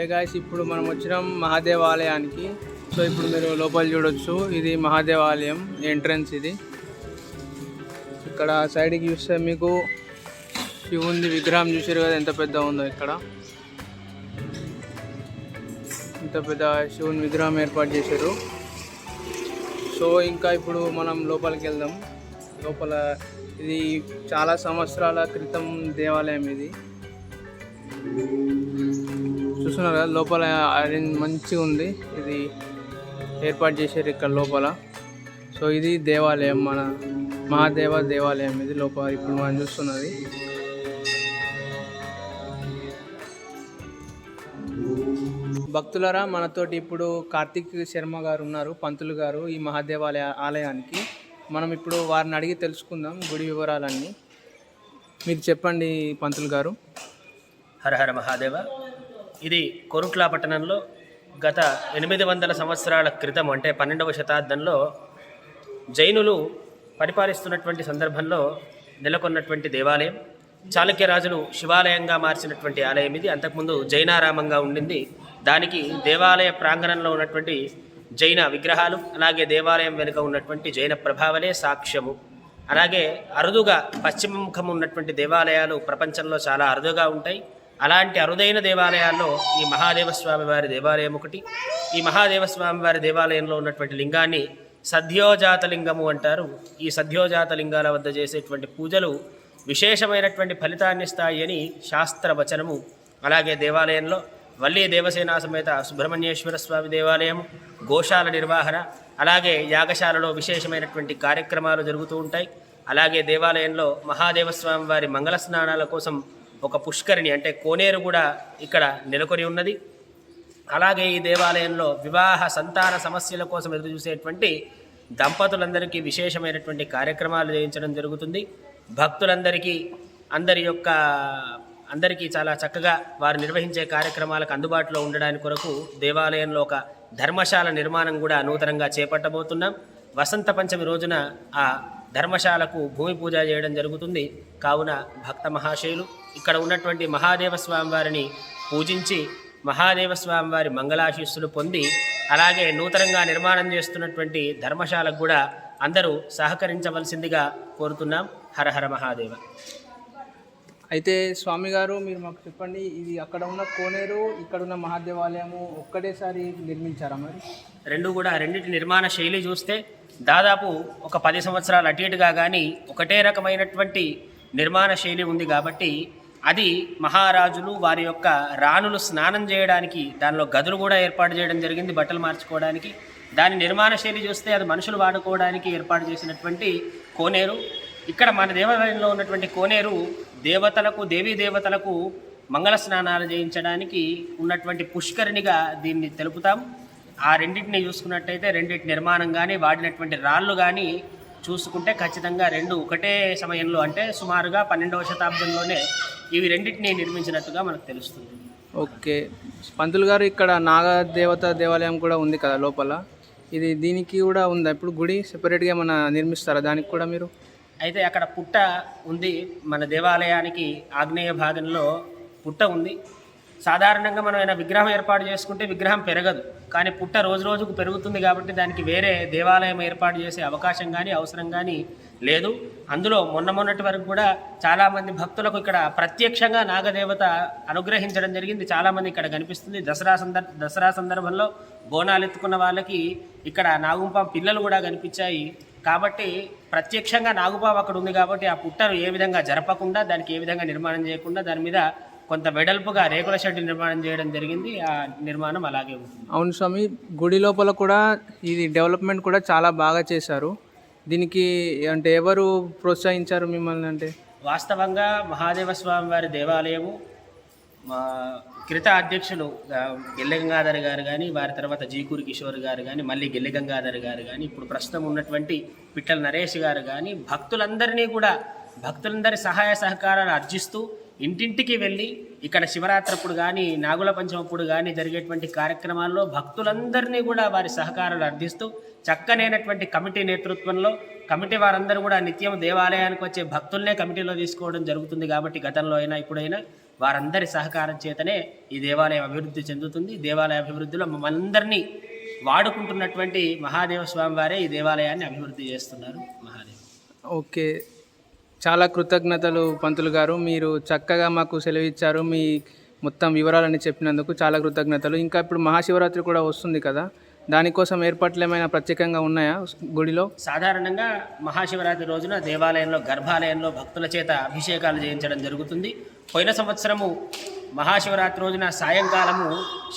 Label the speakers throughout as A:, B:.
A: Guys ఇప్పుడు మనం వచ్చినాం మహాదేవాలయానికి. సో ఇప్పుడు మీరు లోపల చూడొచ్చు ఇది మహాదేవాలయం ఎంట్రన్స్ ఇది. ఇక్కడ సైడ్కి చూస్తే మీకు శివుంది విగ్రహం చూసారు కదా ఎంత పెద్ద ఉందో ఇక్కడ. ఇంత పెద్ద శివుని విగ్రహం ఏర్పాటు చేశారు. సో ఇంకా ఇప్పుడు మనం లోపలికి వెళ్దాం. లోపల ఇది చాలా సంవత్సరాల క్రితం దేవాలయం ఇది. చూస్తున్నారు కదా లోపల అరేంజ్ మంచిగా ఉంది. ఇది ఏర్పాటు చేశారు ఇక్కడ లోపల. సో ఇది దేవాలయం మన మహాదేవ దేవాలయం. ఇది లోపల ఇప్పుడు మనం చూస్తున్నది. భక్తులరా మనతోటి ఇప్పుడు కార్తీక్ శర్మ గారు ఉన్నారు పంతులు గారు ఈ మహాదేవాలయ ఆలయానికి. మనం ఇప్పుడు వారిని అడిగి తెలుసుకుందాం గుడి వివరాలన్నీ. మీరు చెప్పండి పంతులు గారు.
B: హరహర మహాదేవ. ఇది కొరుట్ల పట్టణంలో గత ఎనిమిది వందల సంవత్సరాల క్రితం అంటే పన్నెండవ శతాబ్దంలో జైనులు పరిపాలిస్తున్నటువంటి సందర్భంలో నెలకొన్నటువంటి దేవాలయం చాళుక్య రాజులు శివాలయంగా మార్చినటువంటి ఆలయం ఇది. అంతకుముందు జైనారామంగా ఉండింది. దానికి దేవాలయ ప్రాంగణంలో ఉన్నటువంటి జైన విగ్రహాలు అలాగే దేవాలయం వెనుక ఉన్నటువంటి జైన ప్రభావలే సాక్ష్యము. అలాగే అరుదుగా పశ్చిమముఖం ఉన్నటువంటి దేవాలయాలు ప్రపంచంలో చాలా అరుదుగా ఉంటాయి. అలాంటి అరుదైన దేవాలయాల్లో ఈ మహాదేవ స్వామి వారి దేవాలయం ఒకటి. ఈ మహాదేవ స్వామి వారి దేవాలయంలో ఉన్నటువంటి లింగాన్ని సద్యోజాత లింగము అంటారు. ఈ సద్యోజాత లింగాల వద్ద చేసేటువంటి పూజలు విశేషమైనటువంటి ఫలితాన్ని ఇస్తాయి అని శాస్త్ర వచనము. అలాగే దేవాలయంలో వల్లి దేవసేన సమేత సుబ్రహ్మణ్యేశ్వర స్వామి దేవాలయం గోశాల నిర్వహణ అలాగే యాగశాలలో విశేషమైనటువంటి కార్యక్రమాలు జరుగుతూ ఉంటాయి. అలాగే దేవాలయంలో మహాదేవ స్వామి వారి మంగళ స్నానాల కోసం ఒక పుష్కరిణి అంటే కోనేరు కూడా ఇక్కడ నెలకొని ఉన్నది. అలాగే ఈ దేవాలయంలో వివాహ సంతాన సమస్యల కోసం ఎదురు చూసేటువంటి దంపతులందరికీ విశేషమైనటువంటి కార్యక్రమాలు చేయించడం జరుగుతుంది. భక్తులందరికీ అందరి యొక్క అందరికీ చాలా చక్కగా వారు నిర్వహించే కార్యక్రమాలకు అందుబాటులో ఉండడానికి కొరకు దేవాలయంలో ఒక ధర్మశాల నిర్మాణం కూడా నూతనంగా చేపట్టబోతున్నాం. వసంత పంచమి రోజున ఆ ధర్మశాలకు భూమి పూజ చేయడం జరుగుతుంది. కావున భక్త మహాశయులు ఇక్కడ ఉన్నటువంటి మహాదేవ స్వామి వారిని పూజించి మహాదేవ స్వామి వారి మంగళాశీస్సులు పొంది అలాగే నూతనంగా నిర్మాణం చేస్తున్నటువంటి ధర్మశాలకు కూడా అందరూ సహకరించవలసిందిగా కోరుతున్నాం. హరహర మహాదేవ.
A: అయితే స్వామి గారు మీరు మాకు చెప్పండి ఇది అక్కడ ఉన్న కోనేరు ఇక్కడ ఉన్న మహాదేవాలయము ఒక్కటేసారి నిర్మించారా మరి?
B: రెండు కూడా రెండింటి నిర్మాణ శైలి చూస్తే దాదాపు ఒక పది సంవత్సరాలు అటు ఇటుగా కానీ ఒకటే రకమైనటువంటి నిర్మాణ శైలి ఉంది కాబట్టి అది మహారాజులు వారి యొక్క రాణులు స్నానం చేయడానికి దానిలో గదులు కూడా ఏర్పాటు చేయడం జరిగింది బట్టలు మార్చుకోవడానికి. దాని నిర్మాణ శైలి చూస్తే అది మనుషులు వాడుకోవడానికి ఏర్పాటు చేసినటువంటి కోనేరు. ఇక్కడ మన దేవాలయంలో ఉన్నటువంటి కోనేరు దేవతలకు దేవీ దేవతలకు మంగళ స్నానాలు చేయించడానికి ఉన్నటువంటి పుష్కరిణిగా దీన్ని తెలుపుతాం. ఆ రెండింటిని చూసుకున్నట్టయితే రెండింటి నిర్మాణం కానీ వాడినటువంటి రాళ్ళు కానీ చూసుకుంటే ఖచ్చితంగా రెండు ఒకటే సమయంలో అంటే సుమారుగా పన్నెండవ శతాబ్దంలోనే ఇవి రెండింటిని నిర్మించినట్టుగా మనకు తెలుస్తుంది.
A: ఓకే. పంతులు గారు ఇక్కడ నాగదేవత దేవాలయం కూడా ఉంది కదా లోపల. ఇది దీనికి కూడా ఉందా? ఇప్పుడు గుడి సెపరేట్గా ఏమైనా నిర్మిస్తారా? దానికి కూడా మీరు?
B: అయితే అక్కడ పుట్ట ఉంది. మన దేవాలయానికి ఆగ్నేయ భాగంలో పుట్ట ఉంది. సాధారణంగా మనం ఏదైనా విగ్రహం ఏర్పాటు చేసుకుంటే విగ్రహం పెరగదు. కానీ పుట్ట రోజు రోజుకు పెరుగుతుంది కాబట్టి దానికి వేరే దేవాలయం ఏర్పాటు చేసే అవకాశం కానీ అవసరం కానీ లేదు. అందులో మొన్న మొన్నటి వరకు కూడా చాలామంది భక్తులకు ఇక్కడ ప్రత్యక్షంగా నాగదేవత అనుగ్రహించడం జరిగింది. చాలామంది ఇక్కడ కనిపిస్తుంది. దసరా సందర్ దసరా సందర్భంలో బోనాలు ఎత్తుకున్న వాళ్ళకి ఇక్కడ నాగుంపం పిల్లలు కూడా కనిపించాయి. కాబట్టి ప్రత్యక్షంగా నాగుపాము అక్కడ ఉంది కాబట్టి ఆ పుట్టను ఏ విధంగా జరపకుండా దానికి ఏ విధంగా నిర్మాణం చేయకుండా దాని మీద కొంత వెడల్పుగా రేకుల షెడ్ నిర్మాణం చేయడం జరిగింది. ఆ నిర్మాణం అలాగే ఉంటుంది.
A: అవును స్వామి గుడి లోపల కూడా ఇది డెవలప్మెంట్ కూడా చాలా బాగా చేశారు. దీనికి అంటే ఎవరు ప్రోత్సహించారు మిమ్మల్ని అంటే?
B: వాస్తవంగా మహాదేవ స్వామి వారి దేవాలయము మా క్రిత అధ్యక్షులు ఆ, గెల్లె గంగాధర్ గారు కానీ వారి తర్వాత జీకూరి కిషోర్ గారు కానీ మళ్ళీ గెల్లె గంగాధర్ గారు కానీ ఇప్పుడు ప్రస్తుతం ఉన్నటువంటి పిట్టల నరేష్ గారు కానీ భక్తులందరినీ కూడా భక్తులందరి సహాయ సహకారాలు అర్జిస్తూ ఇంటింటికి వెళ్ళి ఇక్కడ శివరాత్రప్పుడు కానీ నాగుల పంచమప్పుడు కానీ జరిగేటువంటి కార్యక్రమాల్లో భక్తులందరినీ కూడా వారి సహకారాలు అర్థిస్తూ చక్కనైనటువంటి కమిటీ నేతృత్వంలో కమిటీ వారందరూ కూడా నిత్యం దేవాలయానికి వచ్చే భక్తుల్నే కమిటీలో తీసుకోవడం జరుగుతుంది కాబట్టి గతంలో అయినా ఇప్పుడైనా వారందరి సహకారం చేతనే ఈ దేవాలయం అభివృద్ధి చెందుతుంది. దేవాలయ అభివృద్ధిలో మమ్మల్ని అందరినీ వాడుకుంటున్నటువంటి మహాదేవ స్వామి వారే ఈ దేవాలయాన్ని అభివృద్ధి చేస్తున్నారు. మహాదేవ్.
A: ఓకే. చాలా కృతజ్ఞతలు పంతులు గారు. మీరు చక్కగా మాకు సెలవిచ్చారు. మీ మొత్తం వివరాలని చెప్పినందుకు చాలా కృతజ్ఞతలు. ఇంకా ఇప్పుడు మహాశివరాత్రి కూడా వస్తుంది కదా. దానికోసం ఏర్పాట్లు ఏమైనా ప్రత్యేకంగా ఉన్నాయా గుడిలో?
B: సాధారణంగా మహాశివరాత్రి రోజున దేవాలయంలో గర్భాలయంలో భక్తుల చేత అభిషేకాలు చేయించడం జరుగుతుంది. పోయిన సంవత్సరము మహాశివరాత్రి రోజున సాయంకాలము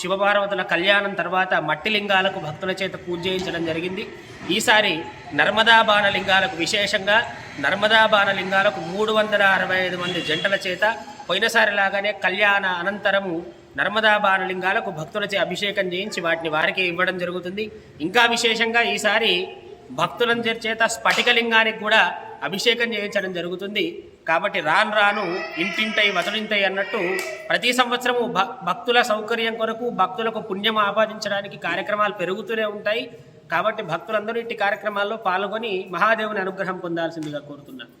B: శివపార్వతుల కళ్యాణం తర్వాత మట్టి లింగాలకు భక్తుల చేత పూజ చేయించడం జరిగింది. ఈసారి నర్మదా బాణలింగాలకు విశేషంగా నర్మదాబాన లింగాలకు మూడు వందల అరవై ఐదు మంది జంటల చేత పోయినసారి లాగానే కళ్యాణ అనంతరము నర్మదా బాణలింగాలకు భక్తులచే అభిషేకం చేయించి వాటిని వారికి ఇవ్వడం జరుగుతుంది. ఇంకా విశేషంగా ఈసారి భక్తుల చేత స్ఫటికలింగానికి కూడా అభిషేకం చేయించడం జరుగుతుంది. కాబట్టి రాను రాను ఇంటింటై వతలింతై అన్నట్టు ప్రతి సంవత్సరము భ భక్తుల సౌకర్యం కొరకు భక్తులకు పుణ్యం ఆపాదించడానికి కార్యక్రమాలు పెరుగుతూనే ఉంటాయి. కాబట్టి భక్తులందరూ ఇట్టి కార్యక్రమాల్లో పాల్గొని మహాదేవుని అనుగ్రహం పొందాల్సిందిగా కోరుతున్నాను.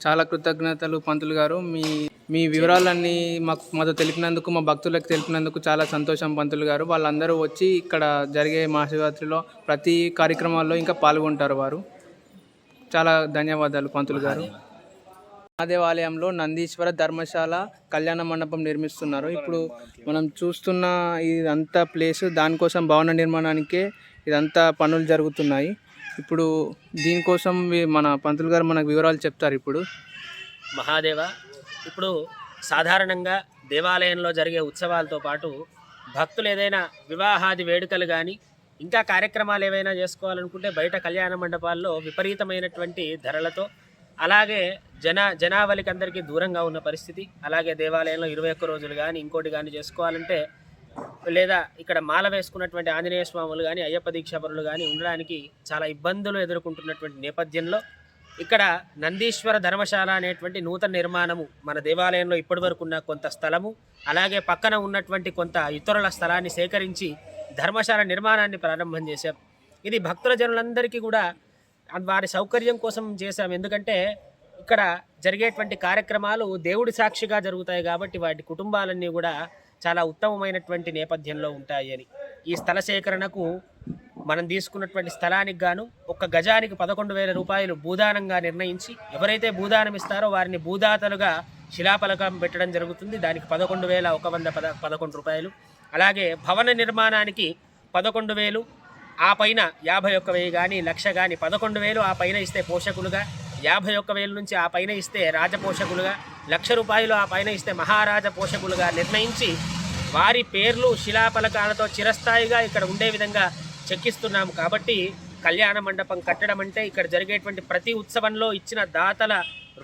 A: చాలా కృతజ్ఞతలు పంతులు గారు. మీ మీ వివరాలన్నీ మాకు మాతో తెలిపినందుకు మా భక్తులకు తెలిపినందుకు చాలా సంతోషం పంతులు గారు. వాళ్ళందరూ వచ్చి ఇక్కడ జరిగే మహాశివరాత్రిలో ప్రతి కార్యక్రమాల్లో ఇంకా పాల్గొంటారు వారు. చాలా ధన్యవాదాలు పంతులు గారు. దేవాలయంలో నందీశ్వర ధర్మశాల కళ్యాణ మండపం నిర్మిస్తున్నారు. ఇప్పుడు మనం చూస్తున్న ఇదంతా ప్లేస్ దానికోసం భవన నిర్మాణానికే ఇదంతా పనులు జరుగుతున్నాయి. ఇప్పుడు దీనికోసం మన పంతులు గారు మనకు వివరాలు చెప్తారు ఇప్పుడు.
B: మహాదేవ ఇప్పుడు సాధారణంగా దేవాలయంలో జరిగే ఉత్సవాలతో పాటు భక్తులు ఏదైనా వివాహాది వేడుకలు కానీ ఇంకా కార్యక్రమాలు ఏవైనా చేసుకోవాలనుకుంటే బయట కళ్యాణ మండపాల్లో విపరీతమైనటువంటి ధరలతో అలాగే జన జనావళికి అందరికీ దూరంగా ఉన్న పరిస్థితి. అలాగే దేవాలయంలో ఇరవై ఒక్క రోజులు కానీ ఇంకోటి కానీ చేసుకోవాలంటే లేదా ఇక్కడ మాల వేసుకున్నటువంటి ఆంజనేయ స్వాములు కానీ అయ్యప్ప దీక్షాపరులు కానీ ఉండడానికి చాలా ఇబ్బందులు ఎదుర్కొంటున్నటువంటి నేపథ్యంలో ఇక్కడ నందీశ్వర ధర్మశాల అనేటువంటి నూతన నిర్మాణము మన దేవాలయంలో ఇప్పటివరకు ఉన్న కొంత స్థలము అలాగే పక్కన ఉన్నటువంటి కొంత ఇతరుల స్థలాన్ని సేకరించి ధర్మశాల నిర్మాణాన్ని ప్రారంభం చేశాం. ఇది భక్తుల జనులందరికీ కూడా వారి సౌకర్యం కోసం చేశాం. ఎందుకంటే ఇక్కడ జరిగేటువంటి కార్యక్రమాలు దేవుడి సాక్షిగా జరుగుతాయి కాబట్టి వాటి కుటుంబాలన్నీ కూడా చాలా ఉత్తమమైనటువంటి నేపథ్యంలో ఉంటాయి అని. ఈ స్థల సేకరణకు మనం తీసుకున్నటువంటి స్థలానికి గాను ఒక గజానికి పదకొండు వేల రూపాయలు భూదానంగా నిర్ణయించి ఎవరైతే భూదానం ఇస్తారో వారిని భూదాతలుగా శిలాఫలకం పెట్టడం జరుగుతుంది. దానికి పదకొండు వేల ఒక వంద పద పదకొండు రూపాయలు. అలాగే భవన నిర్మాణానికి పదకొండు వేలు ఆ పైన యాభై ఒక్క వెయ్యి కానీ లక్ష కానీ పదకొండు వేలు ఆ పైన ఇస్తే పోషకులుగా యాభై ఒక్క వేలు నుంచి ఆ పైన ఇస్తే రాజపోషకులుగా లక్ష రూపాయలు ఆ పైన ఇస్తే మహారాజ పోషకులుగా నిర్ణయించి వారి పేర్లు శిలాఫలకాలతో చిరస్థాయిగా ఇక్కడ ఉండే విధంగా చెక్కిస్తున్నాము. కాబట్టి కళ్యాణ మండపం కట్టడం అంటే ఇక్కడ జరిగేటువంటి ప్రతి ఉత్సవంలో ఇచ్చిన దాతల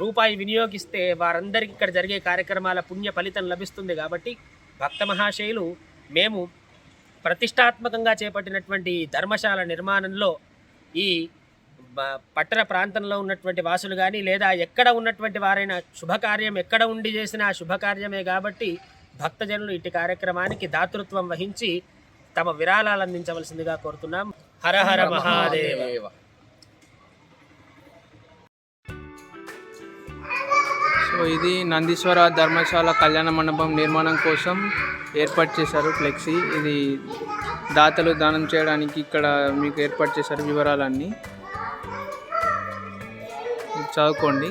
B: రూపాయి వినియోగిస్తే వారందరికీ ఇక్కడ జరిగే కార్యక్రమాల పుణ్య ఫలితం లభిస్తుంది. కాబట్టి భక్త మహాశయులు మేము ప్రతిష్టాత్మకంగా చేపట్టినటువంటి ధర్మశాల నిర్మాణంలో ఈ పట్టణ ప్రాంతంలో ఉన్నటువంటి వాసులు కానీ లేదా ఎక్కడ ఉన్నటువంటి వారైనా శుభకార్యం ఎక్కడ ఉండి చేసిన ఆ శుభకార్యమే కాబట్టి భక్తజనులు ఇటు కార్యక్రమానికి దాతృత్వం వహించి తమ విరాళాలు అందించవలసిందిగా కోరుతున్నాం. హర హర మహాదేవ.
A: సో ఇది నందీశ్వర ధర్మశాల కళ్యాణ మండపం నిర్మాణం కోసం ఏర్పాటు చేశారు ఫ్లెక్సీ. ఇది దాతలు దానం చేయడానికి ఇక్కడ మీకు ఏర్పాటు చేశారు వివరాలన్నీ. చదువుకోండి.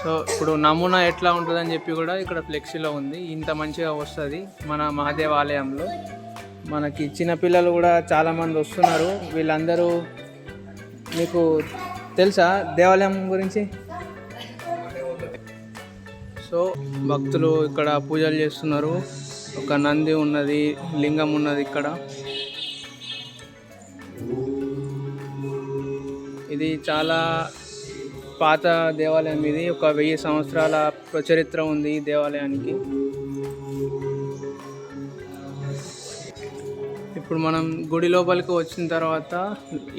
A: సో ఇప్పుడు నమూనా ఎట్లా ఉంటుందని చెప్పి కూడా ఇక్కడ ఫ్లెక్సీలో ఉంది. ఇంత మంచిగా వస్తుంది మన మహాదేవ ఆలయంలో. మనకి చిన్నపిల్లలు కూడా చాలామంది వస్తున్నారు. వీళ్ళందరూ మీకు తెలుసా దేవాలయం గురించి? సో భక్తులు ఇక్కడ పూజలు చేస్తున్నారు. ఒక నంది ఉన్నది లింగం ఉన్నది ఇక్కడ. ఇది చాలా పాత దేవాలయం ఇది. ఒక వెయ్యి సంవత్సరాల చరిత్ర ఉంది ఈ దేవాలయానికి. ఇప్పుడు మనం గుడి లోపలికి వచ్చిన తర్వాత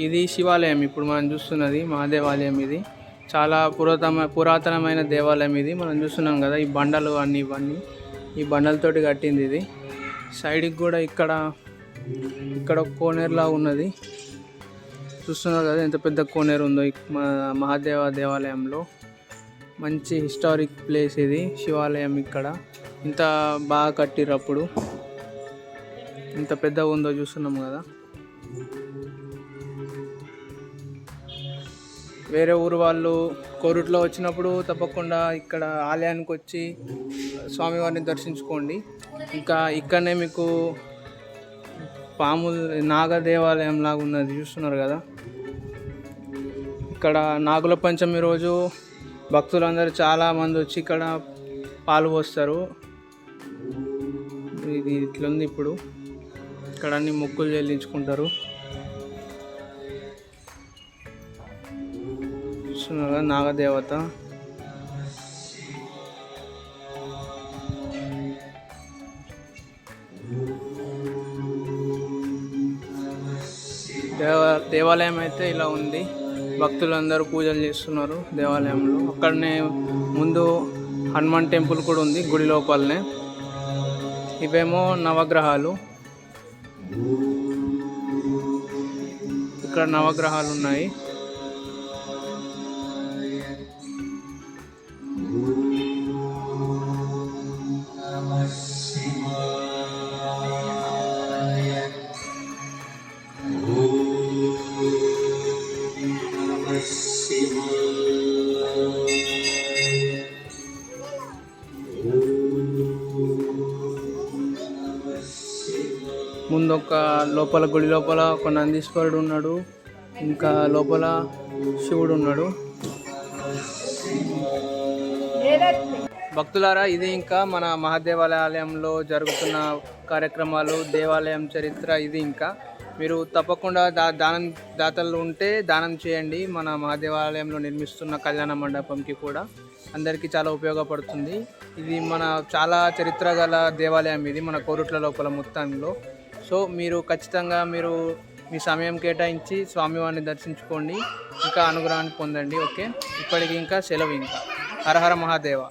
A: ఇది శివాలయం. ఇప్పుడు మనం చూస్తున్నది మహాదేవాలయం ఇది. చాలా పురాతన పురాతనమైన దేవాలయం ఇది. మనం చూస్తున్నాం కదా ఈ బండలు అన్ని ఇవన్నీ. ఈ బండలతోటి కట్టింది ఇది. సైడ్కి కూడా ఇక్కడ ఇక్కడ కోనేరులా ఉన్నది. చూస్తున్నారు కదా ఎంత పెద్ద కోనేరు ఉందో మా మహాదేవ దేవాలయంలో. మంచి హిస్టారిక్ ప్లేస్ ఇది శివాలయం ఇక్కడ. ఇంత బాగా కట్టిర్రు ఇంత పెద్దగా ఉందో చూస్తున్నాం కదా. వేరే ఊరు వాళ్ళు కోరుట్లో వచ్చినప్పుడు తప్పకుండా ఇక్కడ ఆలయానికి వచ్చి స్వామివారిని దర్శించుకోండి. ఇంకా ఇక్కడనే మీకు పాము నాగ దేవాలయం లాగా ఉన్నది చూస్తున్నారు కదా. ఇక్కడ నాగుల పంచమి రోజు భక్తులందరూ చాలా మంది వచ్చి ఇక్కడ పాలు పోస్తారు. ఇది ఇట్లుంది ఇప్పుడు. ఇక్కడ అన్ని మొక్కులు చెల్లించుకుంటారు. కదా నాగదేవత. దేవ దేవాలయం అయితే ఇలా ఉంది. భక్తులందరూ పూజలు చేస్తున్నారు దేవాలయంలో. అక్కడనే ముందు హనుమాన్ టెంపుల్ కూడా ఉంది గుడి లోపలనే. ఇవేమో నవగ్రహాలు. ఇక్కడ నవగ్రహాలు ఉన్నాయి. ముందు ఒక లోపల గుడి లోపల ఒక నందీశ్వరుడు ఉన్నాడు. ఇంకా లోపల శివుడు ఉన్నాడు. భక్తులారా ఇది ఇంకా మన మహాదేవాలయంలో జరుగుతున్న కార్యక్రమాలు దేవాలయం చరిత్ర ఇది ఇంకా. మీరు తప్పకుండా దా దానం దాతలు ఉంటే దానం చేయండి. మన మహాదేవాలయంలో నిర్మిస్తున్న కళ్యాణ మండపంకి కూడా. అందరికీ చాలా ఉపయోగపడుతుంది. ఇది మన చాలా చరిత్ర గల దేవాలయం ఇది మన కోరుట్ల లోపల మొత్తంలో. సో మీరు ఖచ్చితంగా మీరు మీ సమయం కేటాయించి స్వామివారిని దర్శించుకోండి. ఇంకా అనుగ్రహాన్ని పొందండి. ఓకే? ఇప్పటికి ఇంకా సెలవు ఇంకా. హరహర మహాదేవ.